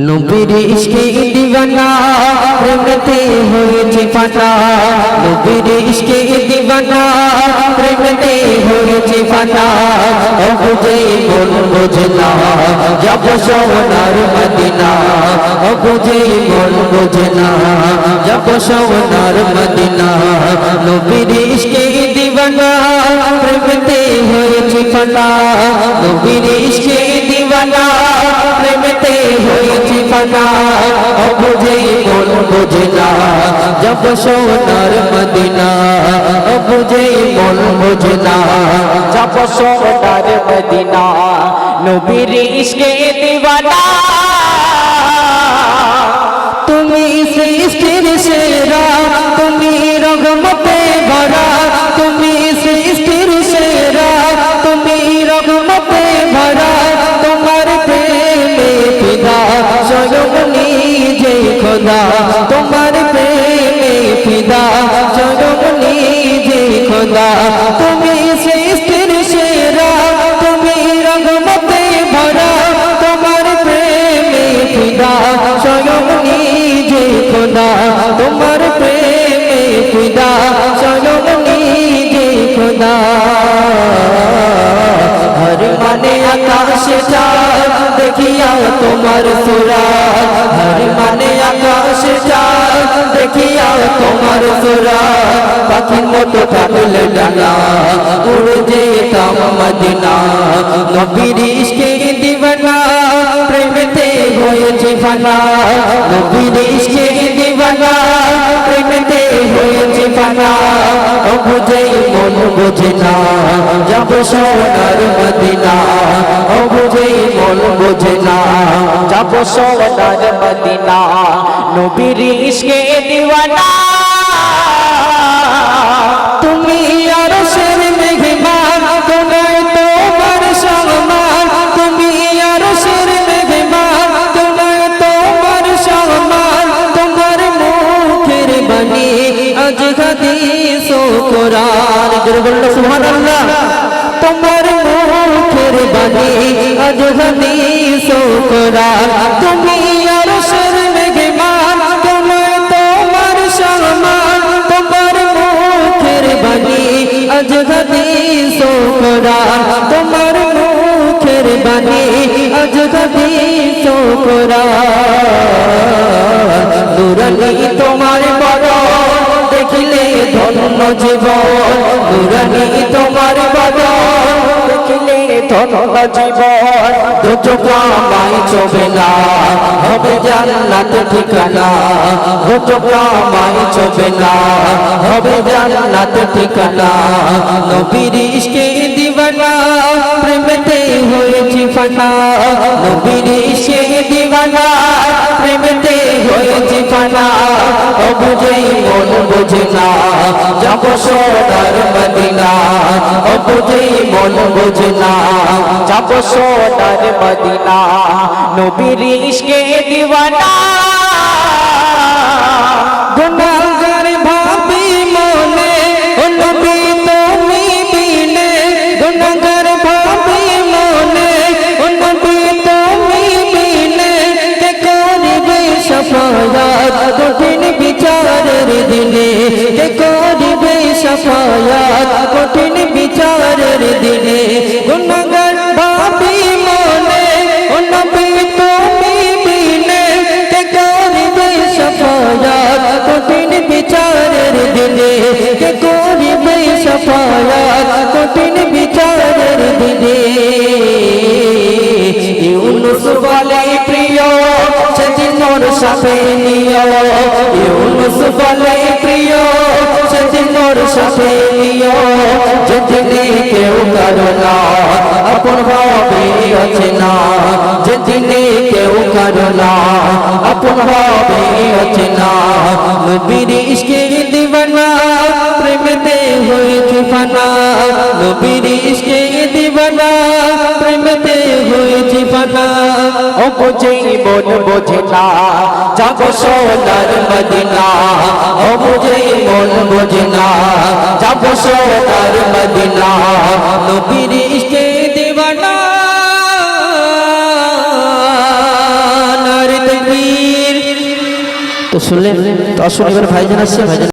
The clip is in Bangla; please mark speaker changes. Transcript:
Speaker 1: নবীর ইশকে দিওয়ানা প্রেমতে হয়েছে ফাটা নবীর ইশকে দিওয়ানা প্রেমতে হয়েছে ফাটা অবুঝে মন বোঝে না যাব সোনার মদিনা অবুঝে মন বোঝে না যাব সোনার মদিনা নবীর ইশকে দিওয়ানা প্রেমতে হয়েছে ফাটা নবীর ইশকে হয়েছে বুঝেই মন বোঝে না যাব সোনার মদিনা বুঝেই মন বোঝে না
Speaker 2: যাব সোনার মদিনা, নবীর ইসকে দিওয়ানা।
Speaker 1: খোদা তোমার প্রেমে পিতা স্বয়ং নিজে খোদা। তুমি সৃষ্টির সেরা, তুমি রগমতে ভরা। তোমার প্রেমে পিতা স্বয়ং নিজে খোদা। তোমার প্রেমে পিতা স্বয়ং নিজে খোদা। হর মানে আকাশে চাঁদ দেখিয়া তোমার সুরা হর মানে চাঁদ দেখিয়া তোমার সুরা, পাখির মতো থাকলে ডানা। উড়ে যেতাম মদিনা। নবীর ইশকে দিবানা, প্রেমেতে হয়েছে ফানা। নবীর ইশকে দিবানা, প্রেমেতে হয়েছে ফানা। বুঝে মন বুঝে না, যাব সোনার মদিনা। ও বুঝে মন বুঝে না,
Speaker 2: যাব সোনার মদিনা। নবীর ইসকে দিওয়ানা,
Speaker 1: তুমি আর জোরে বলল সুবহানাল্লাহ। তোমার মুখের বাণী আজ হাদিস কোরআন তুমি আর শের মেঘমান, তোমায় তোমার সম্মান। তোমার মুখের বাণী আজ হাদিস কোরআন তোমার মুখের বাণী আজ হাদিস ও কোরআন নুরানি তোমার বড় দেখিলে ধন্য জীবন। নুরানি তোমার বড়
Speaker 2: দেখিলে ধন্য জীবন
Speaker 1: দুটো কামাই চবে না হবে জান্নাত ঠিকানা দুটো কামাই চবে না হবে জান্নাত ঠিকানা নবীর ইশকে দিবানা প্রেমেতে হয়েছি ফানা নবীর ইশকে দিবানা প্রেমেতে হয়েছি ফানা ও বুঝে মন বোঝে না যাব সোনার মদিনা ও বুঝে মন বোঝে না
Speaker 2: যাব সোনার মদিনা নবীর ইশকে দিওয়ানা
Speaker 1: সফায়াত কঠিন বিচারের দিনে গুনাহগার ভাবি মনে, ও নবী তুমি বিনে কে করিবে সফায়াত? কঠিন বিচারের দিনে কে করিবে সফায়াত? কঠিন বিচারের দিনে ইউনুস বলে, প্রিয়, সেদিন মোর সাথে নিও। ইউনুস বলে সাথে নিও যেদিনে কেউ কারও না, আপন ভাবে আছে না। যেদিনে কেউ কারও না, আপন ভাবে আছে না। নবীর ইশকে দিবানা, প্রেমেতে হয়েছে ফানা নবীর ইশকে দিবানা, প্রেমেতে হয়েছে ফানা
Speaker 2: ও বুঝে মন বোঝে না
Speaker 1: যাব সোনার মদিনা ও বুঝে মন বোঝে না যাব সোনার মদিনা নবীর ইশকে দিবানা নারী তো শুনলেন তো আসুন এবার ভাইজান আসছে ভাইজান